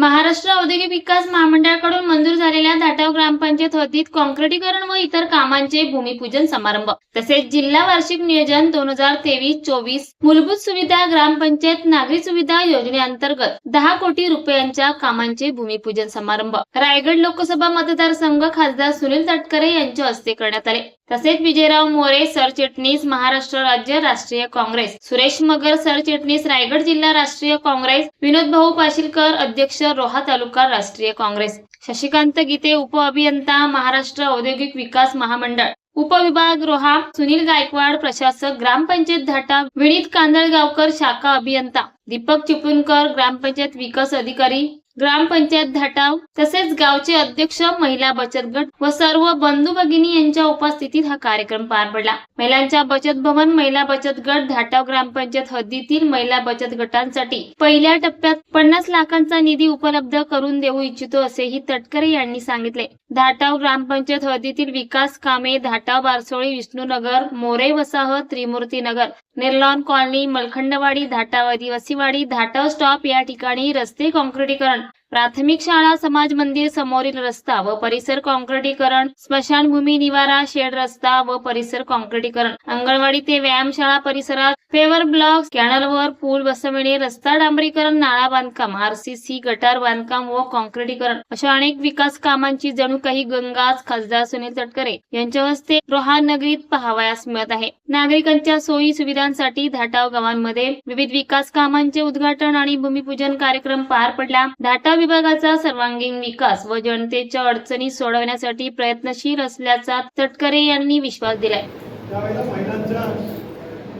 महाराष्ट्र औद्योगिक विकास महामंडळाकडून मंजूर झालेल्या धाटाव ग्रामपंचायत हद्दीत कॉन्क्रिटीकरण व इतर कामांचे भूमिपूजन समारंभ. तसेच जिल्हा वार्षिक नियोजन दोन हजार तेवीस चोवीस मूलभूत सुविधा ग्रामपंचायत नागरी सुविधा योजनेअंतर्गत दहा कोटी रुपयांच्या कामांचे भूमिपूजन समारंभ. रायगड लोकसभा मतदारसंघ खासदार सुनील तटकरे यांच्या हस्ते करण्यात आले. तसेच विजयराव मोरे सरचिटणीस महाराष्ट्र राज्य राष्ट्रीय काँग्रेस. सुरेश मगर सरचिटणीस रायगड जिल्हा राष्ट्रीय काँग्रेस. विनोद भाऊ पाशीलकर अध्यक्ष रोहा तालुका राष्ट्रीय काँग्रेस. शशिकांत गीते उप अभियंता महाराष्ट्र औद्योगिक विकास महामंडळ. उपविभाग रोहा. सुनील गायकवाड प्रशासक ग्रामपंचायत धाटा. विनीत कांदळगावकर शाखा अभियंता. दीपक चिपळूणकर ग्रामपंचायत विकास अधिकारी. ग्रामपंचायत धाटाव तसेच गावचे अध्यक्ष महिला बचत गट व सर्व बंधू भगिनी यांच्या उपस्थितीत हा कार्यक्रम पार पडला. महिलांच्या बचत भवन महिला बचत गट धाटाव ग्रामपंचायत हद्दीतील महिला बचत गटांसाठी पहिल्या टप्प्यात पन्नास लाखांचा निधी उपलब्ध करून देऊ इच्छितो असेही तटकरे यांनी सांगितले. धाटाव ग्रामपंचायत हद्दीतील विकास कामे धाटाव बारसोळी विष्णुनगर मोरे वसाहत त्रिमूर्ती नगर नेरलॉन कॉलनी मलखंडवाडी धाटाव आदिवासीवाडी धाटाव स्टॉप या ठिकाणी रस्ते काँक्रिटीकरण. प्राथमिक शाळा समाज मंदिर समोरील रस्ता व परिसर काँक्रिटीकरण. स्मशानभूमी निवारा शेड रस्ता व परिसर काँक्रिटीकरण. अंगणवाडी ते व्यायामशाळा परिसरात फेवर ब्लॉक कॅनलवर पूल बसविणे रस्ता डांबरीकरण नाळा बांधकाम आरसीसी गटार बांधकाम व कॉन्क्रिटीकरण अशा अनेक विकास कामांची जणू काही गंगाच खासदार सुनील तटकरे यांच्या हस्ते रोहान नगरीत पाहावयास मिळत आहे. नागरिकांच्या सोयी सुविधांसाठी धाटाव गावांमध्ये विविध विकास कामांचे उद्घाटन आणि भूमिपूजन कार्यक्रम पार पडला. धाटा विभागाचा सर्वांगीण विकास व जनतेच्या अडचणी सोडवण्यासाठी प्रयत्नशील असल्याचा तटकरे यांनी विश्वास दिलाय.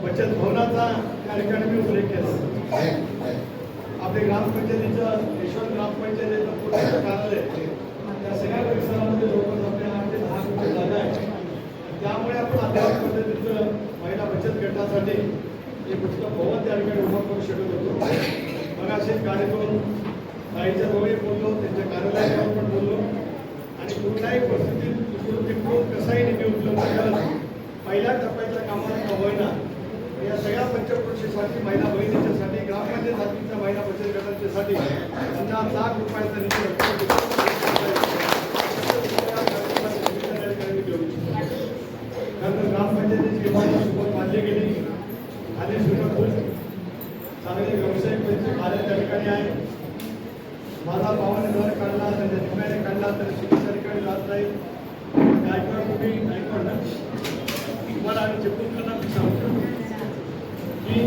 बचत भवनाचा ठिकाणी मी उल्लेख केला. आपले ग्रामपंचायतीचं यशवंत ग्रामपंचायतीचं पूर्ण कार्यालय त्या सगळ्या परिसरामध्ये जवळपास आपल्या आठ ते दहा कोटी जागा आहे त्यामुळे आपण आध्यात्मिक पद्धतीचं महिला बचत गटासाठी एक पुस्तक भवन त्या ठिकाणी उभं करू शकत होतो. मग असे कार्यक्रम ताईच्या जवळ बोललो त्यांच्या कार्यालयावर पण बोललो. आणि कुठल्याही परिस्थितीत कसाही निधी उपलब्ध करत पहिल्या टप्प्याच्या कामाला का होईना या सगळ्या पंचक्रोशीसाठी महिला बहिणींच्यासाठी ग्रामपंचायत जातीच्या महिला बचत गटांच्यासाठी पन्नास लाख रुपयाचा निधी रक्कम त्यानंतर ग्रामपंचायतीची इमारत सोबत बांधली गेली आणि स्विमिंग पूल चांगले व्यावसायिक त्यांचे म्हणजे कार्य त्या ठिकाणी आहे. माझा भावाने घर काढला त्याच्या निम्म्याने काढला तर शिक्षण ठिकाणी जात नाही गायकवाड तुम्ही गायकवाड ना तुम्हाला आणि चिपळूणकरांना मी सांगतो की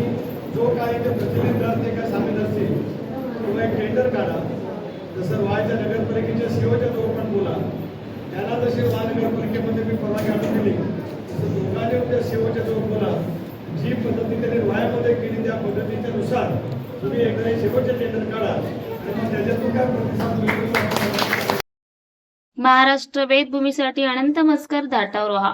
जो प्रतिनिधी असते का सामील असते किंवा एक टेंडर काढा. जसं वायच्या नगरपालिकेच्या सेवेच्या जो पण बोला. त्याला जसे महानगरपालिकेमध्ये मी परवानगी आणून दिली तसं दोघांनी त्या सेवेच्या जो बोला. जी पद्धती त्यांनी वायामध्ये केली त्या पद्धतीच्या नुसार तुम्ही एकदा शेवटचे टेंडर काढा. आणि मग त्याच्यातून काय प्रतिसाद मिळतो महाराष्ट्र वेदभूमीसाठी अनंत मस्कर धाटाव रोहा.